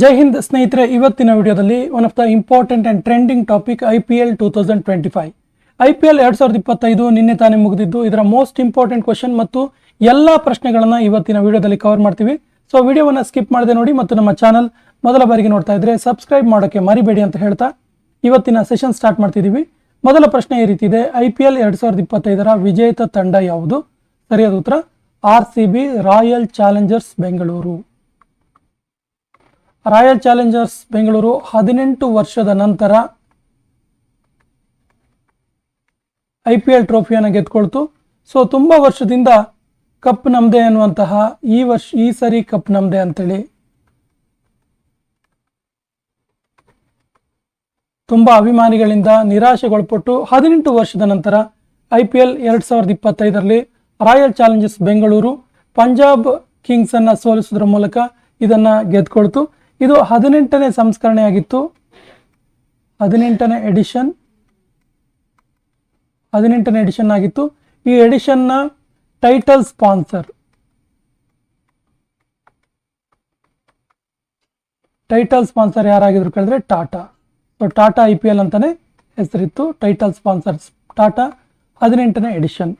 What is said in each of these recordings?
ಜೈ ಹಿಂದ್ ಸ್ನೇಹಿತರೆ, ಇವತ್ತಿನ ವಿಡಿಯೋದಲ್ಲಿ one of the important and trending topic I P L two thousand twenty five I P L ಎರಡು ಸಾವಿರದ ಇಪ್ಪತ್ತೈದು ನಿನ್ನೆ ತಾನೇ ಮುಗಿದಿದ್ದು, ಇದರ ಮೋಸ್ಟ್ ಇಂಪಾರ್ಟೆಂಟ್ ಕ್ವಶನ್ ಮತ್ತು ಎಲ್ಲ ಪ್ರಶ್ನೆಗಳನ್ನು ಇವತ್ತಿನ ವಿಡಿಯೋದಲ್ಲಿ ಕವರ್ ಮಾಡ್ತೀವಿ. ಸೊ ವಿಡಿಯೋವನ್ನು ಸ್ಕಿಪ್ ಮಾಡದೆ ನೋಡಿ ಮತ್ತು ನಮ್ಮ ಚಾನಲ್ ಮೊದಲ ಬಾರಿಗೆ ನೋಡ್ತಾ ಇದ್ರೆ ಸಬ್ಸ್ಕ್ರೈಬ್ ಮಾಡೋಕ್ಕೆ ಮರಿಬೇಡಿ ಅಂತ ಹೇಳ್ತಾ ಇವತ್ತಿನ ಸೆಷನ್ ಸ್ಟಾರ್ಟ್ ಮಾಡ್ತಿದ್ದೀವಿ ಮೊದಲ ಪ್ರಶ್ನೆ ಈ ರೀತಿ ಇದೆ ಐ ಪಿ ಎಲ್ ಎರಡು ಸಾವಿರದ ಇಪ್ಪತ್ತೈದರ ವಿಜೇತ ತಂಡ ಯಾವುದು? ಸರಿಯಾದ ಉತ್ತರ R C B Royal Challengers Bengaluru Royal Challengers Bengaluru ಹದಿನೆಂಟು ವರ್ಷದ ನಂತರ ಐ ಪಿ ಎಲ್ ಟ್ರೋಫಿಯನ್ನು ಗೆದ್ಕೊಳ್ತು ಸೊ, ತುಂಬ ವರ್ಷದಿಂದ ಕಪ್ ನಮ್ಮದೇ ಅನ್ನುವಂತಹ ಈ ವರ್ಷ, ಈ ಸರಿ ಕಪ್ ನಮ್ಮದೇ ಅಂತೇಳಿ ತುಂಬ ಅಭಿಮಾನಿಗಳಿಂದ ನಿರಾಶೆಗೊಳಪಟ್ಟು ಹದಿನೆಂಟು ವರ್ಷದ ನಂತರ ಐ ಪಿ ಎಲ್ ಎರಡು ಸಾವಿರದ ಇಪ್ಪತ್ತೈದರಲ್ಲಿ ರಾಯಲ್ ಚಾಲೆಂಜರ್ಸ್ ಬೆಂಗಳೂರು ಪಂಜಾಬ್ ಕಿಂಗ್ಸನ್ನು ಸೋಲಿಸುವುದರ ಮೂಲಕ ಇದನ್ನು ಗೆದ್ಕೊಳ್ತು ಇದು ಹದಿನೆಂಟನೇ ಸಂಸ್ಕರಣೆ ಆಗಿತ್ತು ಹದಿನೆಂಟನೇ ಎಡಿಷನ್ ಹದಿನೆಂಟನೇ ಎಡಿಷನ್ ಆಗಿತ್ತು. ಈ ಎಡಿಷನ್ನ ಟೈಟಲ್ ಸ್ಪಾನ್ಸರ್ ಟೈಟಲ್ ಸ್ಪಾನ್ಸರ್ ಯಾರಾಗಿದ್ರು ಕೇಳಿದ್ರೆ Tata. So Tata I P L ಅಂತಾನೆ ಹೆಸರಿತ್ತು. ಟೈಟಲ್ ಸ್ಪಾನ್ಸರ್ ಟಾಟಾ ಹದಿನೆಂಟನೇ ಎಡಿಷನ್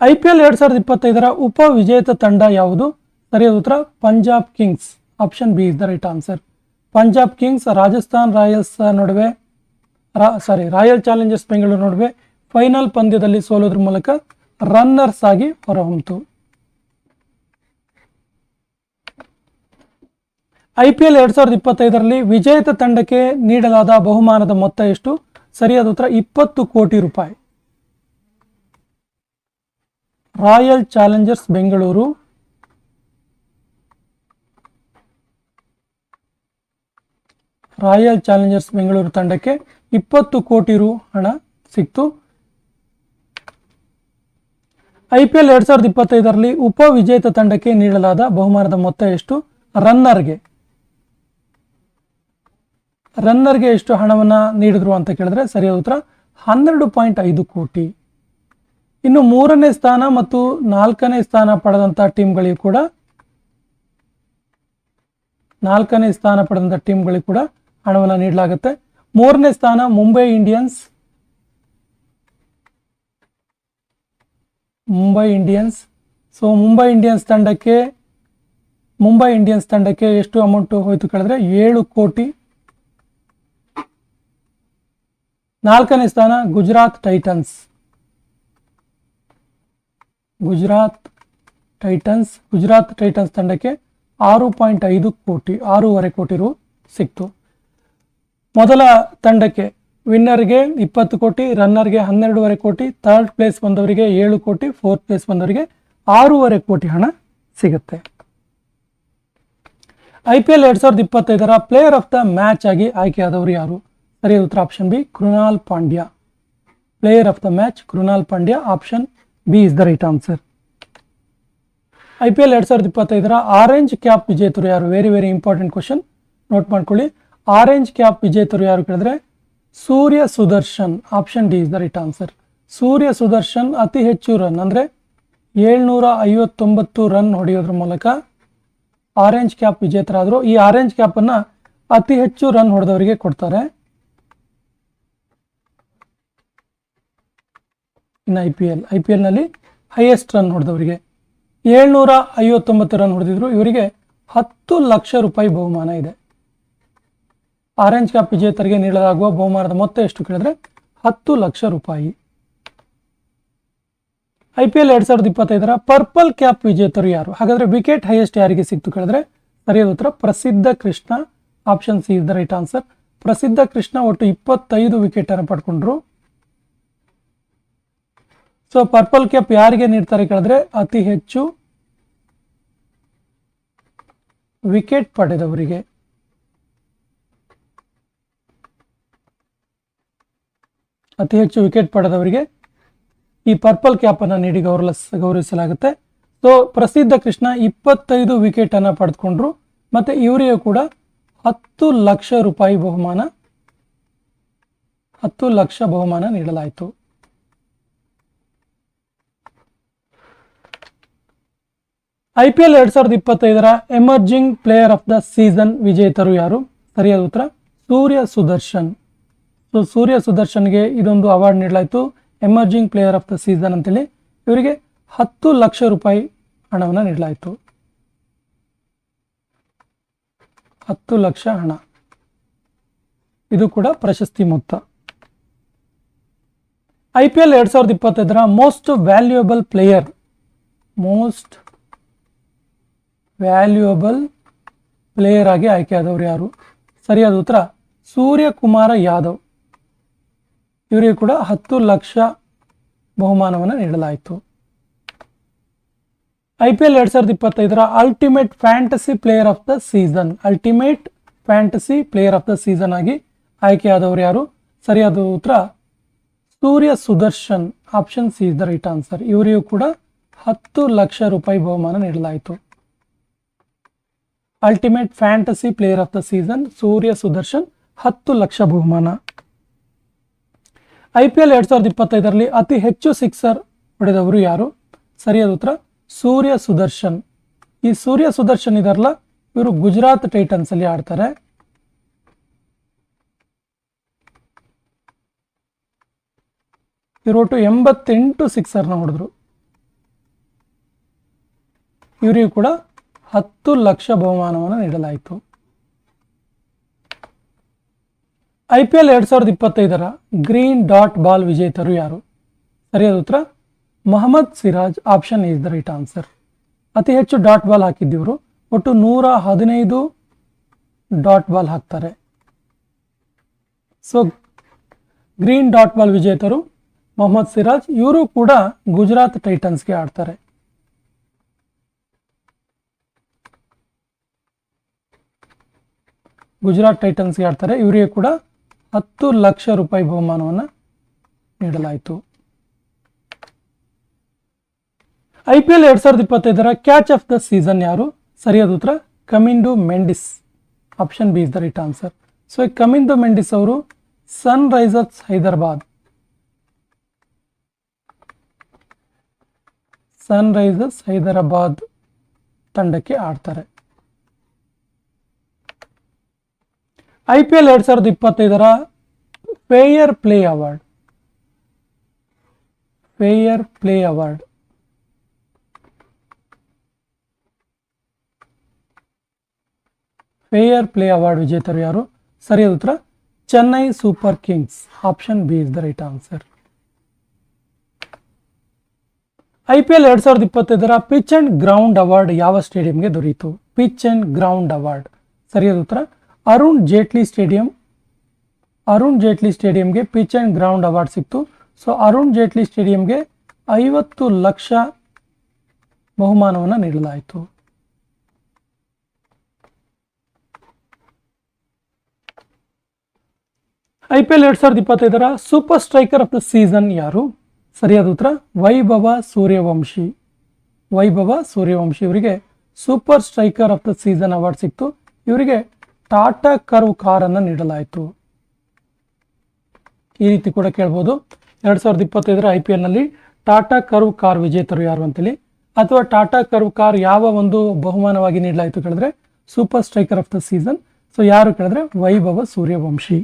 ಐ ಪಿ ಎಲ್ ಎರಡು ಸಾವಿರದ ಇಪ್ಪತ್ತೈದರ ಉಪ ವಿಜೇತ ತಂಡ ಯಾವುದು? ಸರಿಯಾದ ಉತ್ತರ, Punjab kings. Option B is the right answer Punjab kings, Rajasthan royals ನಡುವೆ ಸಾರಿ ರಾಯಲ್ ಚಾಲೆಂಜರ್ಸ್ ಬೆಂಗಳೂರು ನಡುವೆ ಫೈನಲ್ ಪಂದ್ಯದಲ್ಲಿ ಸೋಲೋದ್ರ ಮೂಲಕ ರನ್ನರ್ಸ್ ಆಗಿ ಹೊರಹೊಮ್ಮಿತು ಐ ಪಿ ಎಲ್ ಎರಡ್ ಸಾವಿರದ ಇಪ್ಪತ್ತೈದರಲ್ಲಿ ವಿಜೇತ ತಂಡಕ್ಕೆ ನೀಡಲಾದ ಬಹುಮಾನದ ಮೊತ್ತ ಎಷ್ಟು? ಸರಿಯಾದ ಉತ್ತರ, ಇಪ್ಪತ್ತು ಕೋಟಿ ರೂಪಾಯಿ. Royal challengers Bengaluru royal challengers Bengaluru ತಂಡಕ್ಕೆ ಇಪ್ಪತ್ತು ಕೋಟಿ ರು ಹಣ ಸಿಕ್ತು. ಐ ಪಿ ಎಲ್ ಎರಡ್ ಸಾವಿರದ ಇಪ್ಪತ್ತೈದರಲ್ಲಿ ಉಪ ವಿಜೇತ ತಂಡಕ್ಕೆ ನೀಡಲಾದ ಬಹುಮಾನದ ಮೊತ್ತ ಎಷ್ಟು? ರನ್ನರ್ಗೆ ರನ್ನರ್ಗೆ ಎಷ್ಟು ಹಣವನ್ನು ನೀಡಿದ್ರು ಅಂತ ಕೇಳಿದ್ರೆ ಸರಿಯಾದ ಉತ್ತರ ಹನ್ನೆರಡು ಪಾಯಿಂಟ್ ಐದು ಕೋಟಿ. ಇನ್ನು ಮೂರನೇ ಸ್ಥಾನ ಮತ್ತು ನಾಲ್ಕನೇ ಸ್ಥಾನ ಪಡೆದಂಥ ಟೀಮ್ಗಳಿಗೂ ಕೂಡ ನಾಲ್ಕನೇ ಸ್ಥಾನ ಪಡೆದಂಥ ಟೀಮ್ಗಳಿಗೆ ಕೂಡ ಹಣವನ್ನು ನೀಡಲಾಗುತ್ತೆ. ಮೂರನೇ ಸ್ಥಾನ Mumbai Indians. Mumbai Indians. So Mumbai Indians ತಂಡಕ್ಕೆ, ಮುಂಬೈ ಇಂಡಿಯನ್ಸ್ ತಂಡಕ್ಕೆ ಎಷ್ಟು ಅಮೌಂಟ್ ಹೋಯಿತು ಕೇಳಿದ್ರೆ ಏಳು ಕೋಟಿ. ನಾಲ್ಕನೇ ಸ್ಥಾನ Gujarat titans. Gujarat titans Gujarat titans ತಂಡಕ್ಕೆ ಆರು ಪಾಯಿಂಟ್ ಐದು ಕೋಟಿ, ಆರೂವರೆ ಕೋಟಿ ರು ಸಿಕ್ತು. ಮೊದಲ ತಂಡಕ್ಕೆ ವಿನ್ನರ್ಗೆ ಇಪ್ಪತ್ತು ಕೋಟಿ ರನ್ನರ್ಗೆ ಹನ್ನೆರಡೂವರೆ ಕೋಟಿ ಥರ್ಡ್ ಪ್ಲೇಸ್ ಬಂದವರಿಗೆ ಏಳು ಕೋಟಿ ಫೋರ್ತ್ ಪ್ಲೇಸ್ ಬಂದವರಿಗೆ ಆರೂವರೆ ಕೋಟಿ ಹಣ ಸಿಗುತ್ತೆ. ಐ ಪಿ ಎಲ್ ಎರಡು ಸಾವಿರದ ಇಪ್ಪತ್ತೈದರ ಪ್ಲೇಯರ್ ಆಫ್ ದ ಮ್ಯಾಚ್ ಆಗಿ ಆಯ್ಕೆಯಾದವರು ಯಾರು? ಸರಿಯಾದ ಉತ್ತರ option B Krunal Pandya. Player of the match Krunal Pandya. Option B is the right answer I P L ಎರಡು ಸಾವಿರದ ಇಪ್ಪತ್ತೈದರ ಆರೆಂಜ್ ಕ್ಯಾಪ್ ವಿಜೇತರು ಯಾರು? Very very important question note ಮಾಡ್ಕೊಳ್ಳಿ. ಆರೆಂಜ್ ಕ್ಯಾಪ್ ವಿಜೇತರು ಯಾರು ಕೇಳಿದ್ರೆ? Surya Sudarshan option D is the right answer Surya Sudarshan ಅತಿ ಹೆಚ್ಚು ರನ್ ಅಂದರೆ ಏಳ್ನೂರ ಐವತ್ತೊಂಬತ್ತು ರನ್ ಹೊಡೆಯೋದ್ರ ಮೂಲಕ ಆರೆಂಜ್ ಕ್ಯಾಪ್ ವಿಜೇತರಾದರು ಈ ಆರೆಂಜ್ ಕ್ಯಾಪನ್ನು ಅತಿ ಹೆಚ್ಚು ರನ್ ಹೊಡೆದವರಿಗೆ ಕೊಡ್ತಾರೆ. ಇನ್ನು I P L I P ಎಲ್ನಲ್ಲಿ highest run ಹೊಡೆದವರಿಗೆ. ಏಳ್ನೂರ ಐವತ್ತೊಂಬತ್ತು ರನ್ ಹೊಡೆದಿದ್ರು. ಇವರಿಗೆ ಹತ್ತು ಲಕ್ಷ ರೂಪಾಯಿ ಬಹುಮಾನ ಇದೆ. ಆರೆಂಜ್ ಕ್ಯಾಪ್ ವಿಜೇತರಿಗೆ ನೀಡಲಾಗುವ ಬಹುಮಾನದ ಮೊತ್ತ ಎಷ್ಟು ಕೇಳಿದ್ರೆ ಹತ್ತು ಲಕ್ಷ ರೂಪಾಯಿ. ಐ ಪಿ ಎಲ್ ಎರಡ್ ಸಾವಿರದ ಇಪ್ಪತ್ತೈದರ ಪರ್ಪಲ್ ಕ್ಯಾಪ್ ವಿಜೇತರು ಯಾರು? ಹಾಗಾದ್ರೆ ವಿಕೆಟ್ ಹೈಯೆಸ್ಟ್ ಯಾರಿಗೆ ಸಿಕ್ತು ಕೇಳಿದ್ರೆ ಸರಿಯಾದ ಉತ್ತರ Prasidh Krishna. Option C is the right answer Prasidh Krishna ಒಟ್ಟು ಇಪ್ಪತ್ತೈದು ವಿಕೆಟ್ ಅನ್ನು ಪಡ್ಕೊಂಡ್ರು. ಸೊ ಪರ್ಪಲ್ ಕ್ಯಾಪ್ ಯಾರಿಗೆ ನೀಡ್ತಾರೆ ಕೇಳಿದ್ರೆ ಅತಿ ಹೆಚ್ಚು ವಿಕೆಟ್ ಪಡೆದವರಿಗೆ. ಅತಿ ಹೆಚ್ಚು ವಿಕೆಟ್ ಪಡೆದವರಿಗೆ ಈ ಪರ್ಪಲ್ ಕ್ಯಾಪ್ ಅನ್ನು ನೀಡಿ ಗೌರವ ಗೌರವಿಸಲಾಗುತ್ತೆ. ಸೊ ಪ್ರಸಿದ್ಧ ಕೃಷ್ಣ ಇಪ್ಪತ್ತೈದು ವಿಕೆಟ್ ಅನ್ನು ಪಡೆದುಕೊಂಡ್ರು. ಮತ್ತೆ ಇವರಿಗೆ ಕೂಡ ಹತ್ತು ಲಕ್ಷ ರೂಪಾಯಿ ಬಹುಮಾನ, ಹತ್ತು ಲಕ್ಷ ಬಹುಮಾನ ನೀಡಲಾಯಿತು. ಐ ಪಿ ಎಲ್ ಎರಡ್ ಸಾವಿರದ ಇಪ್ಪತ್ತೈದರ emerging player of the season ವಿಜೇತರು ಯಾರು? ಸರಿಯಾದ ಉತ್ತರ, ಸೂರ್ಯ ಸುದರ್ಶನ್. ಸೊ ಸೂರ್ಯ ಸುದರ್ಶನ್ಗೆ ಇದೊಂದು ಅವಾರ್ಡ್ ನೀಡಲಾಯಿತು. Emerging player of the season ಅಂತೇಳಿ ಇವರಿಗೆ ಹತ್ತು ಲಕ್ಷ ರೂಪಾಯಿ ಹಣವನ್ನು ನೀಡಲಾಯಿತು. ಹತ್ತು ಲಕ್ಷ ಹಣ. ಇದು ಕೂಡ ಪ್ರಶಸ್ತಿ ಮೊತ್ತ. ಐ ಪಿ ಎಲ್ ಎರಡ್ ಸಾವಿರದ ಇಪ್ಪತ್ತೈದರ most valuable player most valuable player ಆಗಿ ಆಯ್ಕೆಯಾದವರು ಯಾರು? ಸರಿಯಾದ ಉತ್ತರ ಸೂರ್ಯಕುಮಾರ ಯಾದವ್. ಇವರಿಗೆ ಕೂಡ ಹತ್ತು ಲಕ್ಷ ಬಹುಮಾನವನ್ನು ನೀಡಲಾಯಿತು. ಐ ಪಿ ಎಲ್ ಎರಡ್ ಸಾವಿರದ ಇಪ್ಪತ್ತೈದರ ultimate fantasy player of the season ultimate fantasy player of the season ಆಗಿ ಆಯ್ಕೆಯಾದವರು ಯಾರು? ಸರಿಯಾದ ಉತ್ತರ, Surya Sudarshan. Option C is the right answer ಇವರಿಗೂ ಕೂಡ ಹತ್ತು ಲಕ್ಷ ರೂಪಾಯಿ ಬಹುಮಾನ ನೀಡಲಾಯಿತು. Ultimate fantasy player of the season Surya Sudarshan, ಹತ್ತು ಲಕ್ಷ ಬಹುಮಾನ. ಐ ಪಿ ಎಲ್ ಎರಡ್ ಸಾವಿರದ ಇಪ್ಪತ್ತೈದರಲ್ಲಿ ಅತಿ ಹೆಚ್ಚು ಸಿಕ್ಸರ್ ಹೊಡೆದವರು ಯಾರು? ಸರಿಯಾದ ಉತ್ತರ, ಸೂರ್ಯ ಸುದರ್ಶನ್. ಈ ಸೂರ್ಯ ಸುದರ್ಶನ್ ಇದಾರಲ್ಲ, ಇವರು ಗುಜರಾತ್ ಟೈಟನ್ಸ್ ಅಲ್ಲಿ ಆಡ್ತಾರೆ. ಇವರು ಒಟ್ಟು ಎಂಬತ್ತೆಂಟು ಸಿಕ್ಸರ್ನ ಹೊಡೆದ್ರು. ಇವರಿಗೂ ಕೂಡ ಹತ್ತು ಲಕ್ಷ ಬಹುಮಾನವನ್ನು ನೀಡಲಾಯಿತು. ಐ ಪಿ ಎಲ್ ಎರಡ್ ಸಾವಿರದ ಇಪ್ಪತ್ತೈದರ ಗ್ರೀನ್ ಡಾಟ್ ಬಾಲ್ ವಿಜೇತರು ಯಾರು? ಸರಿಯಾದ ಉತ್ತರ? Mohammed Siraj, option is the right answer. ಅತಿ ಹೆಚ್ಚು ಡಾಟ್ ಬಾಲ್ ಹಾಕಿದ್ದಿವರು ಒಟ್ಟು ನೂರ ಹದಿನೈದು ಡಾಟ್ ಬಾಲ್ ಹಾಕ್ತಾರೆ. ಸೊ ಗ್ರೀನ್ ಡಾಟ್ ಬಾಲ್ ವಿಜೇತರು ಮೊಹಮ್ಮದ್ ಸಿರಾಜ್, ಇವರು ಕೂಡ ಗುಜರಾತ್ ಟೈಟನ್ಸ್ಗೆ ಆಡ್ತಾರೆ. ಗುಜರಾತ್ ಟೈಟನ್ಸ್ಗೆ ಆಡ್ತಾರೆ. ಇವರಿಗೆ ಕೂಡ ಹತ್ತು ಲಕ್ಷ ರೂಪಾಯಿ ಬಹುಮಾನವನ್ನು ನೀಡಲಾಯಿತು. ಐ ಪಿ ಎಲ್ ಎರಡ್ ಸಾವಿರದ ಇಪ್ಪತ್ತೈದರ ಕ್ಯಾಚ್ ಆಫ್ ದ ಸೀಸನ್ ಯಾರು? ಸರಿಯಾದ ಉತ್ತರ Kamindu Mendis. Option B is the right answer so Kamindu Mendis ಅವರು ಸನ್ ರೈಸರ್ಸ್ ಹೈದರಾಬಾದ್. ಸನ್ ರೈಸರ್ಸ್ ಹೈದರಾಬಾದ್ ತಂಡಕ್ಕೆ ಆಡ್ತಾರೆ. ಐ ಪಿ ಎಲ್ ಎರಡು ಸಾವಿರದ ಇಪ್ಪತ್ತೈದರ fair play award fair play award fair play award ವಿಜೇತರು ಯಾರು? ಸರಿಯಾದ ಉತ್ತರ, Chennai super kings option B is the right answer I P L ಎರಡ್ ಸಾವಿರದ ಇಪ್ಪತ್ತೈದರ ಪಿಚ್ ಅಂಡ್ ಗ್ರೌಂಡ್ ಅವಾರ್ಡ್ ಯಾವ ಸ್ಟೇಡಿಯಂಗೆ ದೊರೆಯಿತು? ಪಿಚ್ ಅಂಡ್ ಗ್ರೌಂಡ್ ಅವಾರ್ಡ್ ಸರಿಯಾದ ಉತ್ತರ ಅರುಣ್ ಜೇಟ್ಲಿ ಸ್ಟೇಡಿಯಂ, ಅರುಣ್ ಜೇಟ್ಲಿ ಸ್ಟೇಡಿಯಂಗೆ ಪಿಚ್ ಆ್ಯಂಡ್ ಗ್ರೌಂಡ್ ಅವಾರ್ಡ್ ಸಿಕ್ತು. ಸೊ, ಅರುಣ್ ಜೇಟ್ಲಿ ಸ್ಟೇಡಿಯಂಗೆ ಐವತ್ತು ಲಕ್ಷ ಬಹುಮಾನವನ್ನು ನೀಡಲಾಯಿತು. ಐ ಪಿ ಎಲ್ ಎರಡ್ ಸಾವಿರದ ಇಪ್ಪತ್ತೈದರ super striker of the season ಯಾರು? ಸರಿಯಾದ ಉತ್ತರ, ವೈಭವ ಸೂರ್ಯವಂಶಿ. ವೈಭವ ಸೂರ್ಯವಂಶಿ ಇವರಿಗೆ super striker of the season award ಸಿಕ್ತು. ಇವರಿಗೆ ಟಾಟಾ ಕರ್ವ್ ಕಾರನ್ನು ನೀಡಲಾಯಿತು. ಈ ರೀತಿ ಕೂಡ ಕೇಳ್ಬೋದು. ಎರಡ್ ಸಾವಿರದ ಇಪ್ಪತ್ತೈದರ ಐ ಪಿ ಎಲ್ನಲ್ಲಿ ಟಾಟಾ ಕರ್ವ್ ಕಾರ್ ವಿಜೇತರು ಯಾರು ಅಂತೇಳಿ. ಅಥವಾ ಟಾಟಾ ಕರ್ವ್ ಕಾರ್ ಯಾವ ಒಂದು ಬಹುಮಾನವಾಗಿ ನೀಡಲಾಯಿತು ಕೇಳಿದ್ರೆ super striker of the season. So ಯಾರು ಕೇಳಿದ್ರೆ? ವೈಭವ ಸೂರ್ಯವಂಶಿ.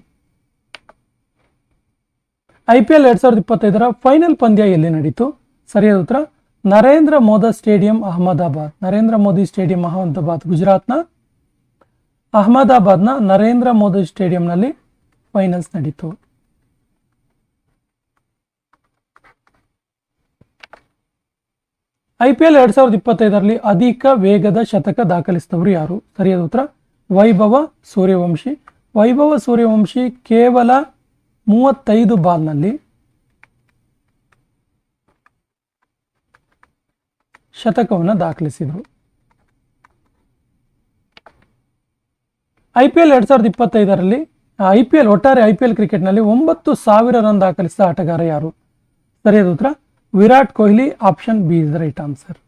ಐ ಪಿ ಎಲ್ ಎರಡ್ ಸಾವಿರದ ಇಪ್ಪತ್ತೈದರ ಫೈನಲ್ ಪಂದ್ಯ ಎಲ್ಲಿ ನಡೀತು? ಸರಿಯಾದ ಉತ್ತರ, ನರೇಂದ್ರ ಮೋದಿ ಸ್ಟೇಡಿಯಂ ಅಹಮದಾಬಾದ್. ನರೇಂದ್ರ ಮೋದಿ ಸ್ಟೇಡಿಯಂ ಅಹಮದಾಬಾದ್, ಗುಜರಾತ್ನ ಅಹಮದಾಬಾದ್ನ ನರೇಂದ್ರ ಮೋದಿ ಸ್ಟೇಡಿಯಂನಲ್ಲಿ ಫೈನಲ್ಸ್ ನಡೀತು. ಐ ಪಿ ಎಲ್ ಎರಡ್ ಸಾವಿರದ ಇಪ್ಪತ್ತೈದರಲ್ಲಿ ಅಧಿಕ ವೇಗದ ಶತಕ ದಾಖಲಿಸಿದವರು ಯಾರು? ಸರಿಯಾದ ಉತ್ತರ, ವೈಭವ ಸೂರ್ಯವಂಶಿ. ವೈಭವ ಸೂರ್ಯವಂಶಿ ಕೇವಲ ಮೂವತ್ತೈದು ಬಾಲ್ನಲ್ಲಿ ಶತಕವನ್ನು ದಾಖಲಿಸಿದರು. ಐ ಪಿ ಎಲ್ ಎರಡ್ ಸಾವಿರದ ಇಪ್ಪತ್ತೈದರಲ್ಲಿ ಐ ಪಿ ಎಲ್, ಒಟ್ಟಾರೆ ಐ ಪಿ ಎಲ್ ಕ್ರಿಕೆಟ್ನಲ್ಲಿ ಒಂಬತ್ತು ಸಾವಿರ ರನ್ ದಾಖಲಿಸಿದ ಆಟಗಾರ ಯಾರು? ಸರಿಯಾದ ಉತ್ತರ, Virat Kohli, option B is the right answer.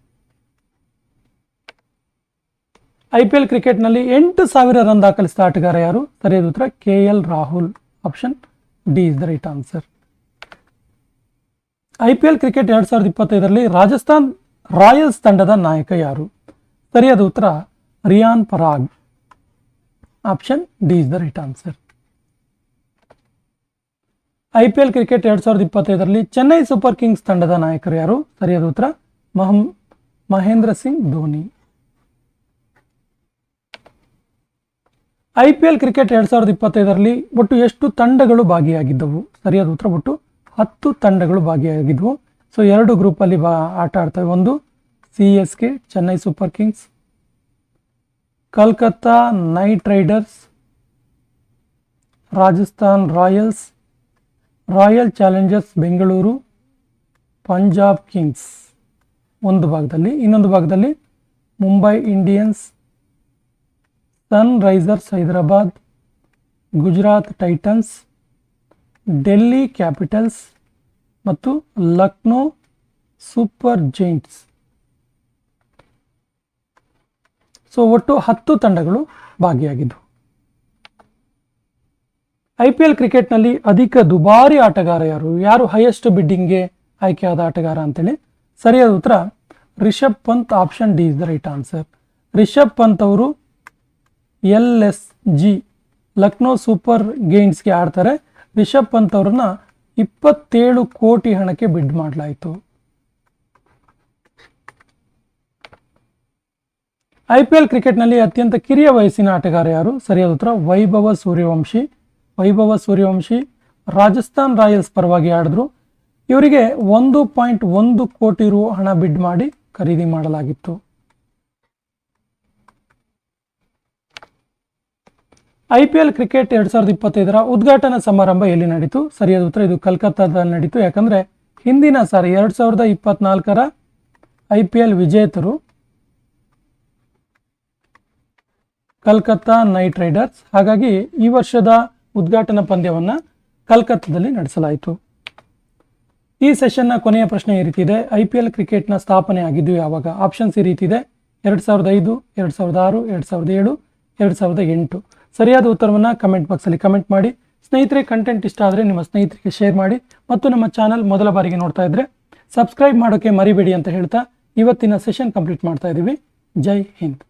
I P L ಕ್ರಿಕೆಟ್ನಲ್ಲಿ ಎಂಟು ಸಾವಿರ ರನ್ ದಾಖಲಿಸಿದ ಆಟಗಾರ ಯಾರು? ಸರಿಯಾದ ಉತ್ತರ, K L Rahul, option D is the right answer. I P L cricket ಎರಡ್ ಸಾವಿರದ ಇಪ್ಪತ್ತೈದರಲ್ಲಿ ರಾಜಸ್ಥಾನ್ ರಾಯಲ್ಸ್ ತಂಡದ ನಾಯಕ ಯಾರು? ಸರಿಯಾದ ಉತ್ತರ, Riyan Parag. Option D is the right answer I P L cricket ಎರಡ್ ಸಾವಿರದ ಇಪ್ಪತ್ತೈದರಲ್ಲಿ ಚೆನ್ನೈ ಸೂಪರ್ ಕಿಂಗ್ಸ್ ತಂಡದ ನಾಯಕರು ಯಾರು? ಸರಿಯಾದ ಉತ್ತರ, ಮಹಂ, Mahendra Singh Dhoni. I P L cricket ಎರಡ್ ಸಾವಿರದ ಇಪ್ಪತ್ತೈದರಲ್ಲಿ ಒಟ್ಟು ಎಷ್ಟು ತಂಡಗಳು ಭಾಗಿಯಾಗಿದ್ದವು? ಸರಿಯಾದ ಉತ್ತರ, ಒಟ್ಟು ಹತ್ತು ತಂಡಗಳು ಭಾಗಿಯಾಗಿದ್ದವು. ಸೊ ಎರಡು ಗ್ರೂಪಲ್ಲಿ ಬಾ, ಆಟ ಆಡ್ತವೆ. ಒಂದು C S K Chennai super kings Kolkata knight riders, Rajasthan royals, royal challengers Bengaluru, Punjab kings. ಒಂದು ಭಾಗದಲ್ಲಿ, ಇನ್ನೊಂದು ಭಾಗದಲ್ಲಿ Mumbai Indians, sunrisers Hyderabad, Gujarat titans, Delhi capitals ಮತ್ತು ಲಕ್ನೋ ಸೂಪರ್ ಜೈಂಟ್ಸ್. ಸೊ ಒಟ್ಟು ಹತ್ತು ತಂಡಗಳು ಭಾಗಿಯಾಗಿದ್ದವು ಐ ಪಿ ಎಲ್ ಕ್ರಿಕೆಟ್ನಲ್ಲಿ ಅಧಿಕ ದುಬಾರಿ ಆಟಗಾರ ಯಾರು? ಯಾರು ಹೈಯೆಸ್ಟ್ ಬಿಡ್ಡಿಂಗ್ಗೆ ಆಯ್ಕೆಯಾದ ಆಟಗಾರ ಅಂತೇಳಿ ಸರಿಯಾದ ಉತ್ತರ Rishabh Pant option D is the right answer Rishabh Pant ಅವರು L S G Lucknow super ಗೇಮ್ಸ್ಗೆ ಆಡ್ತಾರೆ. ರಿಷಬ್ ಪಂತ್ ಅವ್ರನ್ನ ಇಪ್ಪತ್ತೇಳು ಕೋಟಿ ಹಣಕ್ಕೆ ಬಿಡ್ ಮಾಡಲಾಯಿತು. ಐ ಪಿ ಎಲ್ ಕ್ರಿಕೆಟ್ನಲ್ಲಿ ಅತ್ಯಂತ ಕಿರಿಯ ವಯಸ್ಸಿನ ಆಟಗಾರ ಯಾರು? ಸರಿಯಾದ ಉತ್ತರ, ವೈಭವ ಸೂರ್ಯವಂಶಿ. ವೈಭವ ಸೂರ್ಯವಂಶಿ ರಾಜಸ್ಥಾನ್ ರಾಯಲ್ಸ್ ಪರವಾಗಿ ಆಡಿದ್ರು. ಇವರಿಗೆ ಒಂದು ಪಾಯಿಂಟ್ ಒಂದು ಕೋಟಿ ರು ಹಣ ಬಿಡ್ ಮಾಡಿ ಖರೀದಿ ಮಾಡಲಾಗಿತ್ತು. ಐ ಪಿ ಎಲ್ ಕ್ರಿಕೆಟ್ ಎರಡ್ ಸಾವಿರದ ಇಪ್ಪತ್ತೈದರ ಉದ್ಘಾಟನಾ ಸಮಾರಂಭ ಎಲ್ಲಿ ನಡೀತು? ಸರಿಯಾದ ಉತ್ತರ, ಇದು ಕಲ್ಕತ್ತಾದಲ್ಲಿ ನಡೀತು. ಯಾಕಂದ್ರೆ ಹಿಂದಿನ ಸಾರಿ ಎರಡ್ ಸಾವಿರದ ಇಪ್ಪತ್ನಾಲ್ಕರ ಐ ಪಿ ಎಲ್ ವಿಜೇತರು ಕಲ್ಕತ್ತಾ ನೈಟ್ ರೈಡರ್ಸ್. ಹಾಗಾಗಿ ಈ ವರ್ಷದ ಉದ್ಘಾಟನಾ ಪಂದ್ಯವನ್ನು ಕಲ್ಕತ್ತಾದಲ್ಲಿ ನಡೆಸಲಾಯಿತು. ಈ ಸೆಷನ್ನ ಕೊನೆಯ ಪ್ರಶ್ನೆ ಈ ರೀತಿ ಇದೆ. ಐ ಪಿ ಎಲ್ ಕ್ರಿಕೆಟ್ನ ಸ್ಥಾಪನೆ ಆಗಿದ್ದು ಯಾವಾಗ? ಆಪ್ಷನ್ಸ್ ಈ ರೀತಿ ಇದೆ. ಎರಡು ಸಾವಿರದ ಐದು, ಎರಡು ಸಾವಿರದ ಆರು, ಎರಡು ಸಾವಿರದ ಏಳು, ಎರಡು ಸಾವಿರದ ಎಂಟು. ಸರಿಯಾದ ಉತ್ತರವನ್ನು ಕಮೆಂಟ್ ಬಾಕ್ಸಲ್ಲಿ ಕಮೆಂಟ್ ಮಾಡಿ. ಸ್ನೇಹಿತರೆ ಕಂಟೆಂಟ್ ಇಷ್ಟ ಆದರೆ ನಿಮ್ಮ ಸ್ನೇಹಿತರಿಗೆ ಶೇರ್ ಮಾಡಿ. ಮತ್ತು ನಮ್ಮ ಚಾನಲ್ ಮೊದಲ ಬಾರಿಗೆ ನೋಡ್ತಾ ಇದ್ರೆ ಸಬ್ಸ್ಕ್ರೈಬ್ ಮಾಡೋಕ್ಕೆ ಮರಿಬೇಡಿ ಅಂತ ಹೇಳ್ತಾ ಇವತ್ತಿನ ಸೆಷನ್ ಕಂಪ್ಲೀಟ್ ಮಾಡ್ತಾ ಇದ್ದೀವಿ ಜೈ ಹಿಂದ್.